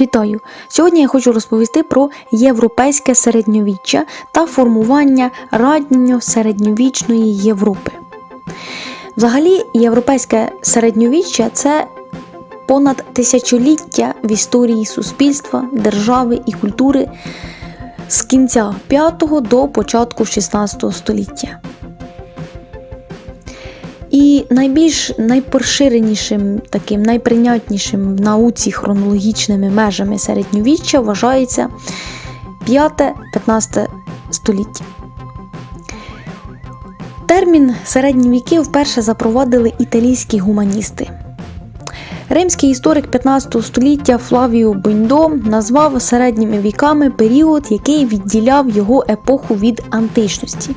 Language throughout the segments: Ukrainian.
Вітаю! Сьогодні я хочу розповісти про європейське середньовіччя та формування ранньо-середньовічної Європи. Взагалі, європейське середньовіччя це понад тисячоліття в історії суспільства, держави і культури з кінця 5 до початку 16 століття. І найбільш найпоширенішим, таким найприйнятнішим в науці хронологічними межами середньовіччя вважається 5-15 століття. Термін середні віки вперше запровадили італійські гуманісти. Римський історик 15 століття Флавіо Бендо назвав середніми віками період, який відділяв його епоху від античності.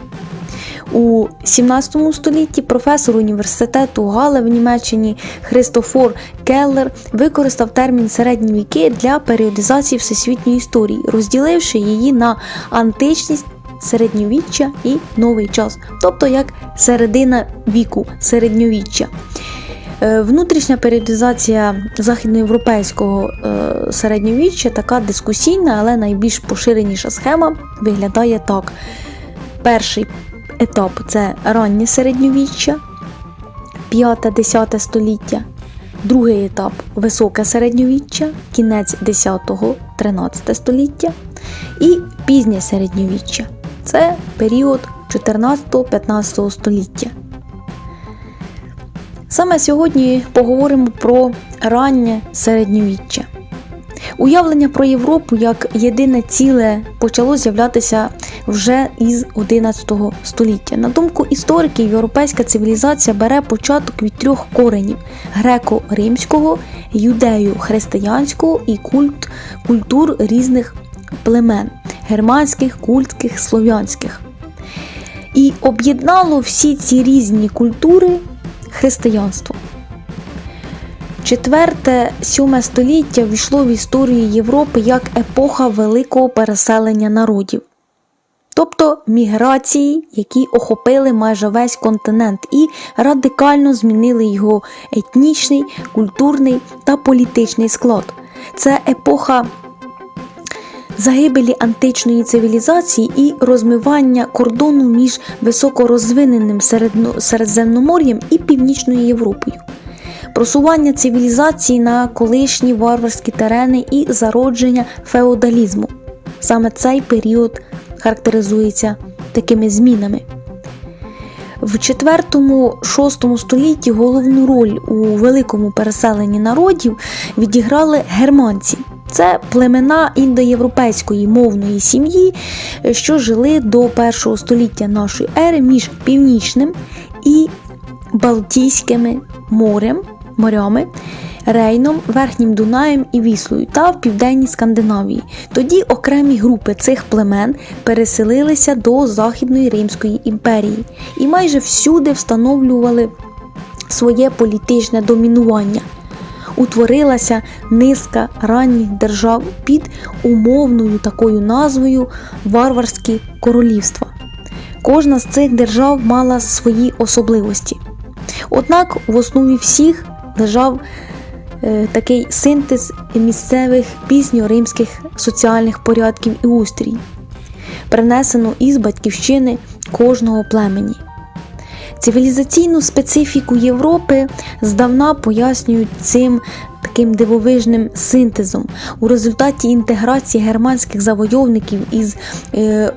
У 17 столітті професор університету Гале в Німеччині Христофор Келлер використав термін середні віки для періодизації всесвітньої історії, розділивши її на античність, середньовіччя і новий час, тобто як середина віку, середньовіччя. Е, Внутрішня періодизація західноєвропейського е, середньовіччя така дискусійна, але найбільш поширеніша схема виглядає так. Перший етап це раннє середньовіччя, 5-10 століття. Другий етап високе середньовіччя, кінець 10-13 століття. І пізнє середньовіччя це період 14-15 століття. Саме сьогодні поговоримо про раннє середньовіччя. Уявлення про Європу як єдине ціле почало з'являтися вже із 11 століття. На думку істориків, європейська цивілізація бере початок від трьох коренів: греко-римського, юдею-християнського і культ, культур різних племен германських, культських, слов'янських. І об'єднало всі ці різні культури християнство. Четверте-сьоме століття війшло в історію Європи як епоха великого переселення народів, тобто міграції, які охопили майже весь континент і радикально змінили його етнічний, культурний та політичний склад. Це епоха загибелі античної цивілізації і розмивання кордону між високорозвиненим Середземномор'ям і Північною Європою просування цивілізації на колишні варварські терени і зародження феодалізму. Саме цей період характеризується такими змінами. В 4-6 столітті головну роль у великому переселенні народів відіграли германці. Це племена індоєвропейської мовної сім'ї, що жили до першого століття нашої ери між північним і Балтійськими морем, морями, Рейном, Верхнім Дунаєм і Віслою та в південній Скандинавії. Тоді окремі групи цих племен переселилися до Західної Римської імперії і майже всюди встановлювали своє політичне домінування. Утворилася низка ранніх держав під умовною такою назвою Варварські королівства. Кожна з цих держав мала свої особливості. Однак в основі всіх лежав такий синтез місцевих пізньоримських соціальних порядків і устрій, принесено із батьківщини кожного племені. Цивілізаційну специфіку Європи здавна пояснюють цим таким дивовижним синтезом. У результаті інтеграції германських завойовників із е,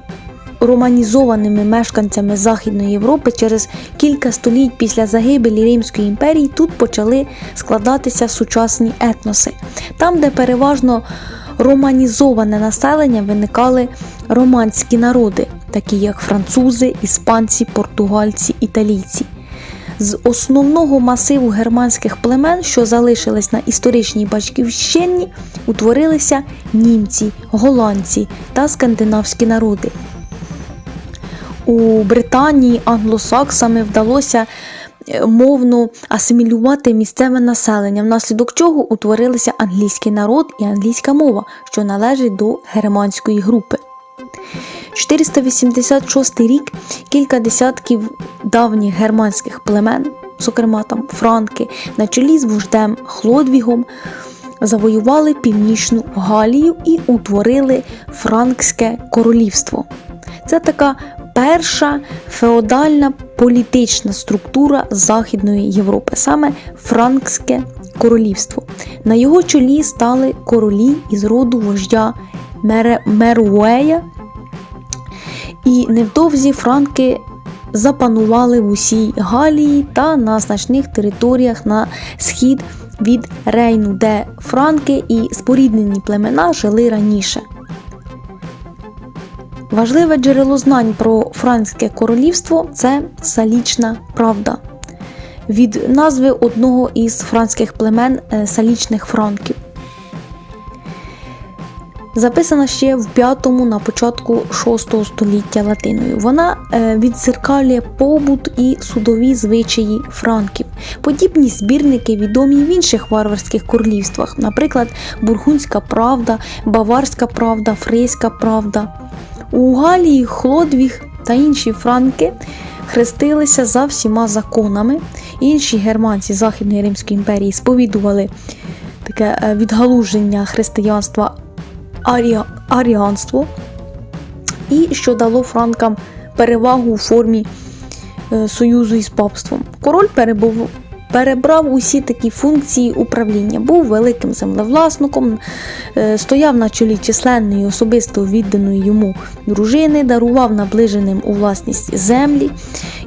романізованими мешканцями Західної Європи через кілька століть після загибелі Римської імперії тут почали складатися сучасні етноси. Там, де переважно романізоване населення, виникали романські народи, такі як французи, іспанці, португальці, італійці. З основного масиву германських племен, що залишились на історичній батьківщині, утворилися німці, голландці та скандинавські народи. У Британії англосаксами вдалося е, мовно асимілювати місцеве населення, внаслідок чого утворилися англійський народ і англійська мова, що належить до германської групи. 486 рік кілька десятків давніх германських племен, зокрема там франки, на чолі з вождем Хлодвігом, завоювали північну Галію і утворили Франкське королівство. Це така перша феодальна політична структура Західної Європи, саме Франкське королівство. На його чолі стали королі із роду вождя Мере- Меруея, і невдовзі франки запанували в усій Галії та на значних територіях на схід від Рейну, де франки і споріднені племена жили раніше. Важливе джерело знань про Франкське королівство це Салічна правда. Від назви одного із франкських племен е, салічних франків. Записана ще в 5-му на початку 6 століття латиною. Вона е, відзеркалює побут і судові звичаї франків. Подібні збірники відомі в інших варварських королівствах, наприклад, Бургундська правда, Баварська правда, Фрейська правда. У Галії Хлодвіг та інші франки хрестилися за всіма законами. Інші германці Західної Римської імперії сповідували таке е, відгалуження християнства аріа- аріанство, і що дало франкам перевагу у формі е, союзу із папством. Король перебув, перебрав усі такі функції управління, був великим землевласником, е, стояв на чолі численної особисто відданої йому дружини, дарував наближеним у власність землі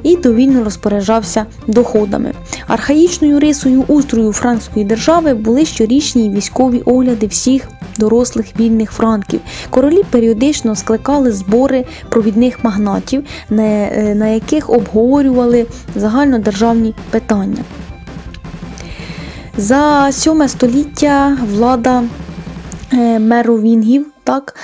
і довільно розпоряджався доходами. Архаїчною рисою устрою франкської держави були щорічні військові огляди всіх дорослих вільних франків. Королі періодично скликали збори провідних магнатів, е, на яких обговорювали загальнодержавні питання. За 7 століття влада е, меровінгів так,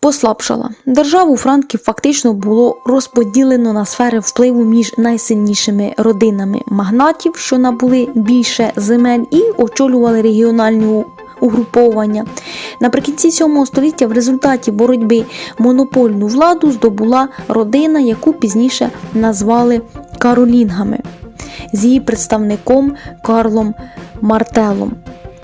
послабшала. Державу франків фактично було розподілено на сфери впливу між найсильнішими родинами магнатів, що набули більше земель, і очолювали регіональні у- угруповання. Наприкінці 7 століття в результаті боротьби монопольну владу здобула родина, яку пізніше назвали Каролінгами з її представником Карлом Мартелом.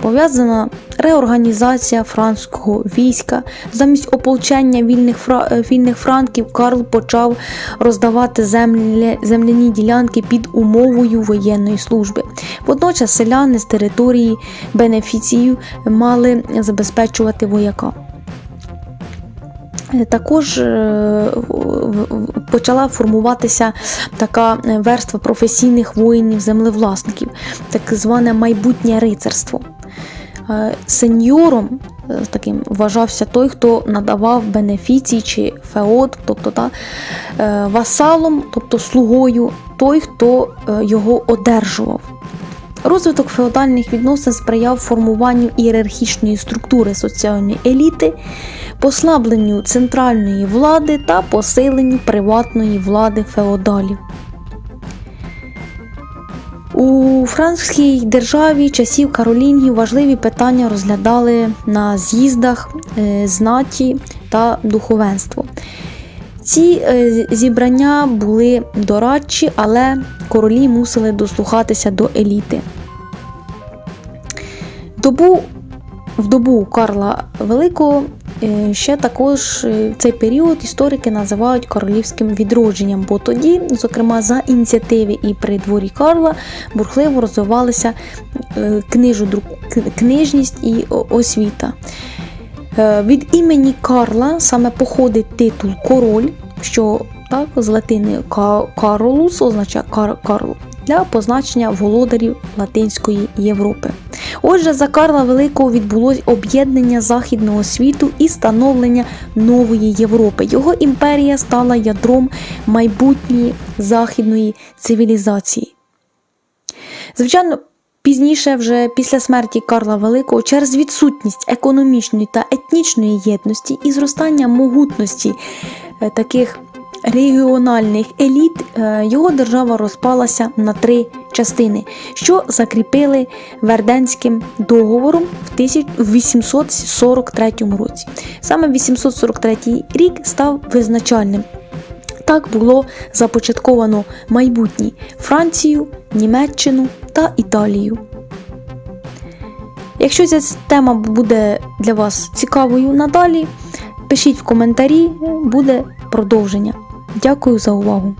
Пов'язана реорганізація франкського війська. Замість ополчення вільних, фра... е, вільних франків Карл почав роздавати землі... земляні ділянки під умовою воєнної служби. Водночас селяни з території бенефіцію мали забезпечувати вояка. Також е, почала формуватися така е, верства професійних воїнів-землевласників, так зване майбутнє рицарство. Е, Сеньором таким вважався той, хто надавав бенефіцій чи феод, тобто та, васалом, тобто слугою, той, хто його одержував. Розвиток феодальних відносин сприяв формуванню ієрархічної структури соціальної еліти, послабленню центральної влади та посиленню приватної влади феодалів. У франкській державі часів Каролінгів важливі питання розглядали на з'їздах е, знаті та духовенство. Ці е, зібрання були дорадчі, але королі мусили дослухатися до еліти. Добу, в добу Карла Великого е, ще також е, цей період історики називають королівським відродженням, бо тоді, зокрема, за ініціативи і при дворі Карла бурхливо розвивалися книжність і освіта. Е, Від імені Карла саме походить титул король, що так, з латини «ка- Каролус означає «кар- Карло для позначення володарів Латинської Європи. Отже, за Карла Великого відбулось об'єднання західного світу і становлення нової Європи. Його імперія стала ядром майбутньої західної цивілізації. Звичайно, пізніше, вже після смерті Карла Великого, через відсутність економічної та етнічної єдності і зростання могутності е, таких регіональних еліт, е, його держава розпалася на три частини, що закріпили Верденським договором в 1843 році. Саме 843 рік став визначальним. Так було започатковано майбутній Францію, Німеччину та Італію. Якщо ця тема буде для вас цікавою надалі, пишіть в коментарі, буде продовження. Дякую за увагу!